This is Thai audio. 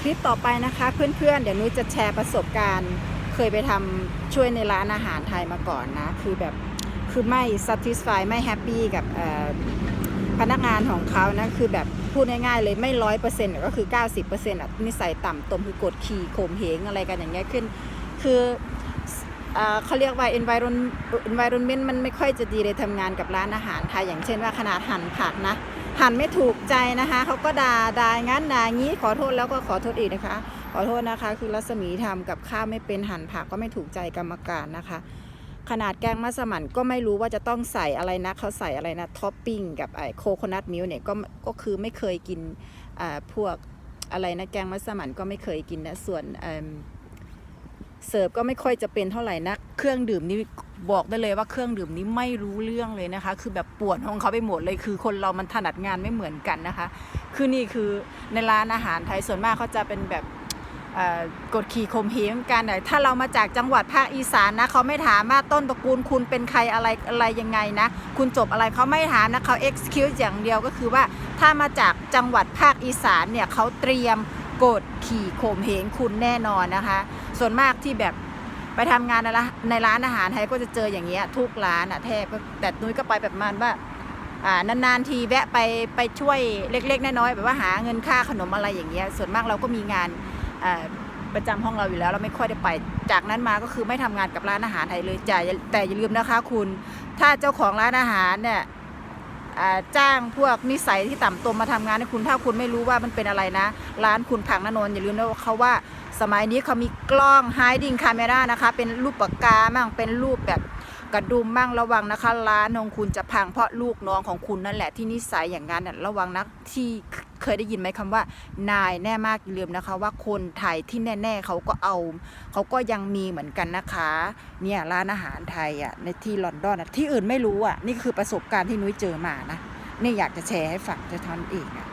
คลิปต่อไปนะคะเพื่อนๆ เดี๋ยวนุ้ยจะแชร์ประสบการณ์ เคยไปทำช่วยในร้านอาหารไทยมาก่อนนะ คือแบบคือไม่ satisfy ไม่ happy กับพนักงานของเขานะ คือแบบพูดง่ายๆเลยไม่ร้อยเปอร์เซ็นต์ก็คือ 90%อะนิสัยต่ำตมคือกดขี่ข่มเหงอะไรกันอย่างเงี้ยขึ้น คือเอ่อเขาเรียกว่า environment environment มันไม่ค่อยจะดีเลยทำงานกับร้านอาหารไทย อย่างเช่นว่าขนาดหั่นผักนะ หั่นไม่ถูกใจนะคะ เขาก็ด่าด่างั้นด่างี้ขอโทษแล้วก็ขอโทษอีกนะคะ ขอโทษนะคะ คือรัศมีทำกับข้าวไม่เป็นหั่นผักก็ไม่ถูกใจกรรมการนะคะ ขนาดแกงมัสมั่นก็ไม่รู้ว่าจะต้องใส่อะไรนะเขาใส่อะไรนะท็อปปิ้งกับไอ้โคโคนัทมิลเนี่ยก็ก็คือไม่เคยกินอ่าพวกอะไรนะแกงมัสมั่นก็ไม่เคยกินนะส่วนเอิ่มเสิร์ฟก็ไม่ค่อยจะเป็นเท่าไหร่นะเครื่องดื่มนี่ บอกได้เลยว่าเครื่องดื่มนี้ไม่รู้เรื่องเลยนะคะ คือแบบปวดของเขาไปหมดเลย คือคนเรามันถนัดงานไม่เหมือนกันนะคะ คือนี่คือในร้านอาหารไทยส่วนมากเขาจะเป็นแบบกดขี่ข่มเหงกันหน่อยถ้าเรามาจากจังหวัดภาคอีสานนะเขาไม่ถามว่าต้นตระกูลคุณเป็นใครอะไรอะไรยังไงนะ คุณจบอะไรเขาไม่ถามนะเขา excuse อย่างเดียวก็คือว่าถ้ามาจากจังหวัดภาคอีสานเนี่ยเขาเตรียมกดขี่ข่มเหงคุณแน่นอนนะคะ ส่วนมากที่แบบ ไปทำงานในร้านในร้านอาหารไทยก็จะเจออย่างเงี้ยทุกร้านอะแทบแต่นุ้ยก็ไปแบบมันว่าอ่านานๆทีแวะไปไปช่วยเล็กๆน้อยๆแบบว่าหาเงินค่าขนมอะไรอย่างเงี้ยส่วนมากเราก็มีงานอ่าประจำห้องเราอยู่แล้วเราไม่ค่อยได้ไป จากนั้นมาก็คือไม่ทำงานกับร้านอาหารไทยเลยจ่ายแต่อย่าลืมนะคะ คุณ ถ้าเจ้าของร้านอาหารเนี่ย จ้างพวกนิสัยที่ต่ำตมมาทำงานให้คุณถ้าคุณไม่รู้ว่ามันเป็นอะไรนะ ร้านคุณผังนนนท์อย่าลืมนะว่าเขาว่าสมัยนี้เขามีกล้องไฮดิงคาเมร่านะคะ เป็นรูปปากกาบ้างเป็นรูปแบบกระดุมบ้างระวังนะคะ ร้านของคุณจะพังเพราะลูกน้องของคุณนั่นแหละที่นิสัยอย่างนั้นน่ะระวังนะที่ เคยได้ยินไหมคำว่า นายแน่มากอย่าลืมนะคะ ว่าคนไทยที่แน่ ๆเขาก็เอาเขาก็ยังมีเหมือนกันนะคะเนี่ยร้านอาหารไทยอะในที่ลอนดอนอะที่อื่นไม่รู้อะนี่คือประสบการณ์ที่นุ้ยเจอมานะนี่อยากจะแชร์ให้ฟังจะทอนเองอะ